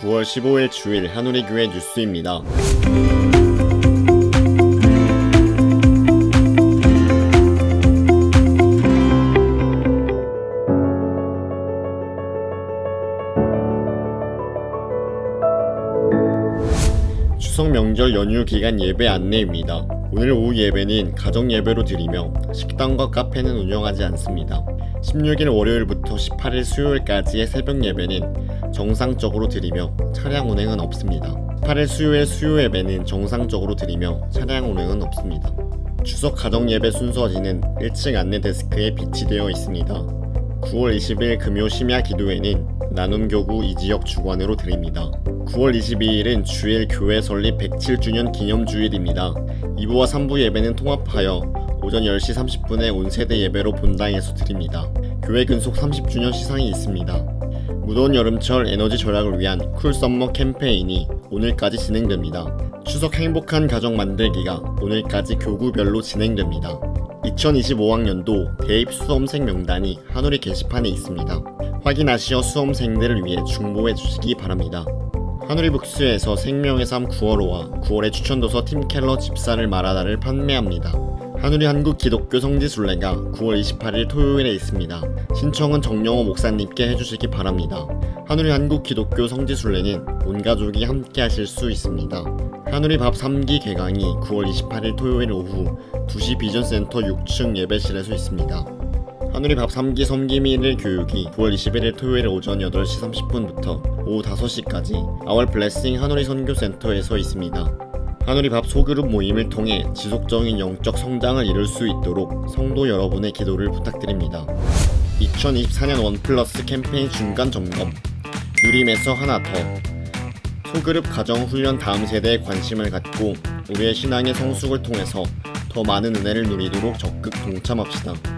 9월 15일 주일 한우리 교회 뉴스입니다. 추석 명절 연휴 기간 예배 안내입니다. 오늘 오후 예배는 가정 예배로 드리며 식당과 카페는 운영하지 않습니다. 16일 월요일부터 18일 수요일까지의 새벽 예배는 정상적으로 드리며 차량 운행은 없습니다. 8일 수요일 수요 예배는 정상적으로 드리며 차량 운행은 없습니다. 추석 가정 예배 순서지는 1층 안내 데스크에 비치되어 있습니다. 9월 20일 금요 심야 기도회는 나눔교구 이 지역 주관으로 드립니다. 9월 22일은 주일 교회 설립 107주년 기념주일입니다. 2부와 3부 예배는 통합하여 오전 10시 30분에 온세대 예배로 본당에서 드립니다. 교회 근속 30주년 시상이 있습니다. 무더운 여름철 에너지 절약을 위한 쿨 썸머 캠페인이 오늘까지 진행됩니다. 추석 행복한 가정 만들기가 오늘까지 교구별로 진행됩니다. 2025학년도 대입 수험생 명단이 한우리 게시판에 있습니다. 확인하시어 수험생들을 위해 중보해 주시기 바랍니다. 한우리 북스에서 생명의 삶 9월호와 9월의 추천도서 팀켈러 집사를 말하다를 판매합니다. 한우리 한국 기독교 성지 순례가 9월 28일 토요일에 있습니다. 신청은 정영호 목사님께 해주시기 바랍니다. 한우리 한국 기독교 성지 순례는 온 가족이 함께 하실 수 있습니다. 한우리 밥 3기 개강이 9월 28일 토요일 오후 2시 비전센터 6층 예배실에서 있습니다. 하늘이 밥 3기 섬기미일 교육이 9월 21일 토요일 오전 8시 30분부터 오후 5시까지 아월 블레싱 하늘이 선교센터에서 있습니다. 하늘이 밥 소그룹 모임을 통해 지속적인 영적 성장을 이룰 수 있도록 성도 여러분의 기도를 부탁드립니다. 2024년 원 플러스 캠페인 중간 점검 누림에서 하나 더 소그룹 가정 훈련 다음 세대에 관심을 갖고 우리의 신앙의 성숙을 통해서 더 많은 은혜를 누리도록 적극 동참합시다.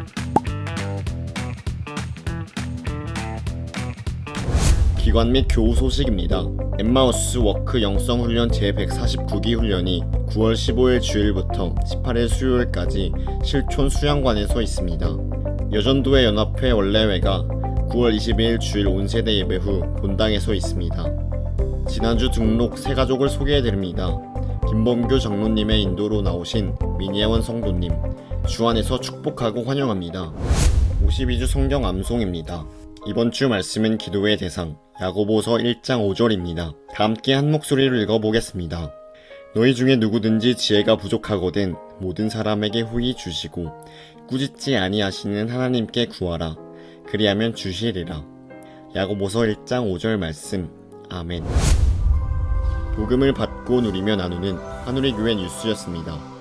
기관 및 교우 소식입니다. 엠마우스 워크 영성 훈련 제149기 훈련이 9월 15일 주일부터 18일 수요일까지 실촌 수양관에서 있습니다. 여전도회 연합회 원래회가 9월 22일 주일 온세대 예배 후 본당에서 있습니다. 지난주 등록 새 가족을 소개해드립니다. 김범규 장로님의 인도로 나오신 민예원 성도님, 주안에서 축복하고 환영합니다. 52주 성경 암송입니다. 이번 주 말씀은 기도의 대상, 야고보서 1장 5절입니다. 다 함께 한 목소리로 읽어보겠습니다. 너희 중에 누구든지 지혜가 부족하거든 모든 사람에게 후히 주시고 꾸짖지 아니하시는 하나님께 구하라. 그리하면 주시리라. 야고보서 1장 5절 말씀. 아멘. 복음을 받고 누리며 나누는 하누리 교회 뉴스였습니다.